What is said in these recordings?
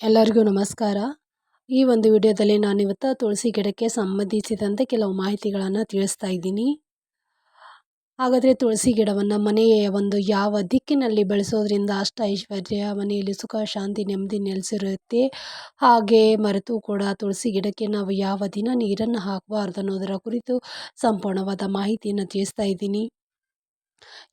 ಎಲ್ಲರಿಗೂ ನಮಸ್ಕಾರ. ಈ ಒಂದು ವಿಡಿಯೋದಲ್ಲಿ ನಾನಿವತ್ತು ತುಳಸಿ ಗಿಡಕ್ಕೆ ಸಂಬಂಧಿಸಿದಂತೆ ಕೆಲವು ಮಾಹಿತಿಗಳನ್ನು ತಿಳಿಸ್ತಾ ಇದ್ದೀನಿ. ಹಾಗಾದರೆ ತುಳಸಿ ಗಿಡವನ್ನು ಮನೆಯ ಒಂದು ಯಾವ ದಿಕ್ಕಿನಲ್ಲಿ ಬೆಳೆಸೋದ್ರಿಂದ ಅಷ್ಟ ಐಶ್ವರ್ಯ, ಮನೆಯಲ್ಲಿ ಸುಖ, ಶಾಂತಿ, ನೆಮ್ಮದಿ ನೆಲೆಸಿರುತ್ತೆ. ಹಾಗೆ ಮರೆತು ಕೂಡ ತುಳಸಿ ಗಿಡಕ್ಕೆ ನಾವು ಯಾವ ದಿನ ನೀರನ್ನು ಹಾಕಬಾರ್ದು ಅನ್ನೋದರ ಕುರಿತು ಸಂಪೂರ್ಣವಾದ ಮಾಹಿತಿಯನ್ನು ತಿಳಿಸ್ತಾ ಇದ್ದೀನಿ.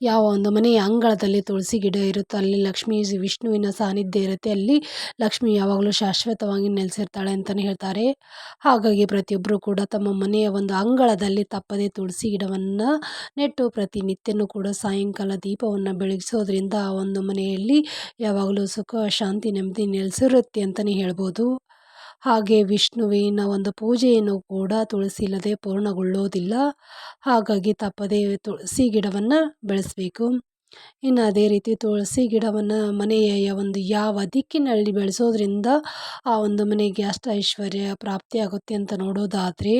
ಯಾವ ಒಂದು ಮನೆಯ ಅಂಗಳದಲ್ಲಿ ತುಳಸಿ ಗಿಡ ಇರುತ್ತೋ ಅಲ್ಲಿ ಲಕ್ಷ್ಮೀ ವಿಷ್ಣುವಿನ ಸಾನ್ನಿಧ್ಯ ಇರುತ್ತೆ. ಅಲ್ಲಿ ಲಕ್ಷ್ಮಿ ಯಾವಾಗಲೂ ಶಾಶ್ವತವಾಗಿ ನೆಲೆಸಿರ್ತಾಳೆ ಅಂತಲೇ ಹೇಳ್ತಾರೆ. ಹಾಗಾಗಿ ಪ್ರತಿಯೊಬ್ಬರೂ ಕೂಡ ತಮ್ಮ ಮನೆಯ ಒಂದು ಅಂಗಳದಲ್ಲಿ ತಪ್ಪದೇ ತುಳಸಿ ಗಿಡವನ್ನು ನೆಟ್ಟು ಪ್ರತಿನಿತ್ಯನೂ ಕೂಡ ಸಾಯಂಕಾಲ ದೀಪವನ್ನು ಬೆಳಗಿಸೋದ್ರಿಂದ ಆ ಒಂದು ಮನೆಯಲ್ಲಿ ಯಾವಾಗಲೂ ಸುಖ, ಶಾಂತಿ, ನೆಮ್ಮದಿ ನೆಲೆಸಿರುತ್ತೆ ಅಂತಲೇ ಹೇಳ್ಬೋದು. ಹಾಗೆ ವಿಷ್ಣುವಿನ ಒಂದು ಪೂಜೆಯನ್ನು ಕೂಡ ತುಳಸಿ ಇಲ್ಲದೆ ಪೂರ್ಣಗೊಳ್ಳೋದಿಲ್ಲ ಹಾಗಾಗಿ ತಪ್ಪದೇ ತುಳಸಿ ಗಿಡವನ್ನು ಬೆಳೆಸಬೇಕು. ಇನ್ನು ಅದೇ ರೀತಿ ತುಳಸಿ ಗಿಡವನ್ನು ಮನೆಯ ಒಂದು ಯಾವ ದಿಕ್ಕಿನಲ್ಲಿ ಬೆಳೆಸೋದ್ರಿಂದ ಆ ಒಂದು ಮನೆಗೆ ಅಷ್ಟ ಐಶ್ವರ್ಯ ಪ್ರಾಪ್ತಿಯಾಗುತ್ತೆ ಅಂತ ನೋಡೋದಾದರೆ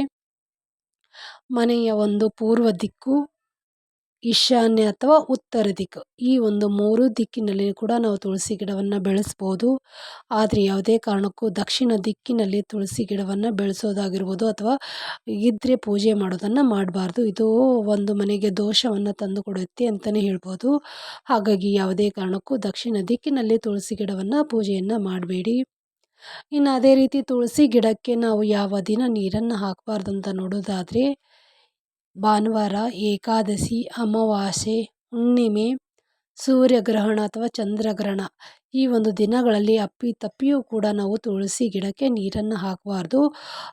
ಮನೆಯ ಒಂದು ಪೂರ್ವ ದಿಕ್ಕು ಈಶಾನ್ಯ ಅಥವಾ ಉತ್ತರ ದಿಕ್ಕು. ಈ ಒಂದು ಮೂರು ದಿಕ್ಕಿನಲ್ಲಿ ಕೂಡ ನಾವು ತುಳಸಿ ಗಿಡವನ್ನು ಬೆಳೆಸ್ಬೋದು. ಆದರೆ ಯಾವುದೇ ಕಾರಣಕ್ಕೂ ದಕ್ಷಿಣ ದಿಕ್ಕಿನಲ್ಲಿ ತುಳಸಿ ಗಿಡವನ್ನು ಬೆಳೆಸೋದಾಗಿರ್ಬೋದು ಅಥವಾ ಇದ್ರೆ ಪೂಜೆ ಮಾಡೋದನ್ನು ಮಾಡಬಾರ್ದು. ಇದು ಒಂದು ಮನೆಗೆ ದೋಷವನ್ನು ತಂದುಕೊಡುತ್ತೆ ಅಂತಲೇ ಹೇಳ್ಬೋದು. ಹಾಗಾಗಿ ಯಾವುದೇ ಕಾರಣಕ್ಕೂ ದಕ್ಷಿಣ ದಿಕ್ಕಿನಲ್ಲಿ ತುಳಸಿ ಗಿಡವನ್ನು ಪೂಜೆಯನ್ನು ಮಾಡಬೇಡಿ. ಇನ್ನು ಅದೇ ರೀತಿ ತುಳಸಿ ಗಿಡಕ್ಕೆ ನಾವು ಯಾವ ದಿನ ನೀರನ್ನು ಹಾಕಬಾರ್ದು ಅಂತ ನೋಡೋದಾದರೆ ಭಾನುವಾರ ಏಕಾದಶಿ ಅಮಾವಾಸ್ಯೆ, ಹುಣ್ಣಿಮೆ, ಸೂರ್ಯಗ್ರಹಣ ಅಥವಾ ಚಂದ್ರಗ್ರಹಣ. ಈ ಒಂದು ದಿನಗಳಲ್ಲಿ ಅಪ್ಪಿ ತಪ್ಪಿಯೂ ಕೂಡ ನಾವು ತುಳಸಿ ಗಿಡಕ್ಕೆ ನೀರನ್ನು ಹಾಕಬಾರ್ದು.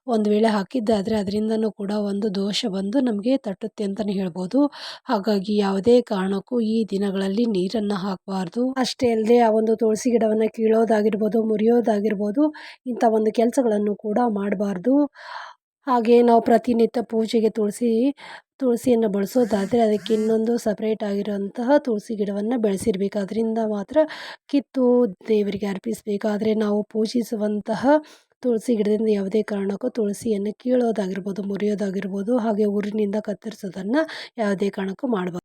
ಒಂದು ವೇಳೆ ಹಾಕಿದ್ದಾದರೆ ಅದರಿಂದನೂ ಕೂಡ ಒಂದು ದೋಷ ಬಂದು ನಮಗೆ ತಟ್ಟುತ್ತೆ ಅಂತಲೇ ಹೇಳ್ಬೋದು. ಹಾಗಾಗಿ ಯಾವುದೇ ಕಾರಣಕ್ಕೂ ಈ ದಿನಗಳಲ್ಲಿ ನೀರನ್ನು ಹಾಕಬಾರ್ದು. ಅಷ್ಟೇ ಅಲ್ಲದೆ ಆ ಒಂದು ತುಳಸಿ ಗಿಡವನ್ನು ಕೀಳೋದಾಗಿರ್ಬೋದು, ಮುರಿಯೋದಾಗಿರ್ಬೋದು ಇಂಥ ಒಂದು ಕೆಲಸಗಳನ್ನು ಕೂಡ ಮಾಡಬಾರ್ದು. ಹಾಗೆ ನಾವು ಪ್ರತಿನಿತ್ಯ ಪೂಜೆಗೆ ತುಳಸಿ, ತುಳಸಿಯನ್ನು ಬಳಸೋದಾದರೆ ಅದಕ್ಕೆ ಇನ್ನೊಂದು ಸಪ್ರೇಟ್ ಆಗಿರುವಂತಹ ತುಳಸಿ ಗಿಡವನ್ನು ಬೆಳೆಸಿರ್ಬೇಕು. ಅದರಿಂದ ಮಾತ್ರ ಕಿತ್ತು ದೇವರಿಗೆ ಅರ್ಪಿಸಬೇಕು. ಆದರೆ ನಾವು ಪೂಜಿಸುವಂತಹ ತುಳಸಿ ಗಿಡದಿಂದ ಯಾವುದೇ ಕಾರಣಕ್ಕೂ ತುಳಸಿಯನ್ನು ಕೀಳೋದಾಗಿರ್ಬೋದು, ಮುರಿಯೋದಾಗಿರ್ಬೋದು, ಹಾಗೆ ಊರಿನಿಂದ ಕತ್ತರಿಸೋದನ್ನು ಯಾವುದೇ ಕಾರಣಕ್ಕೂ ಮಾಡಬಾರ್ದು.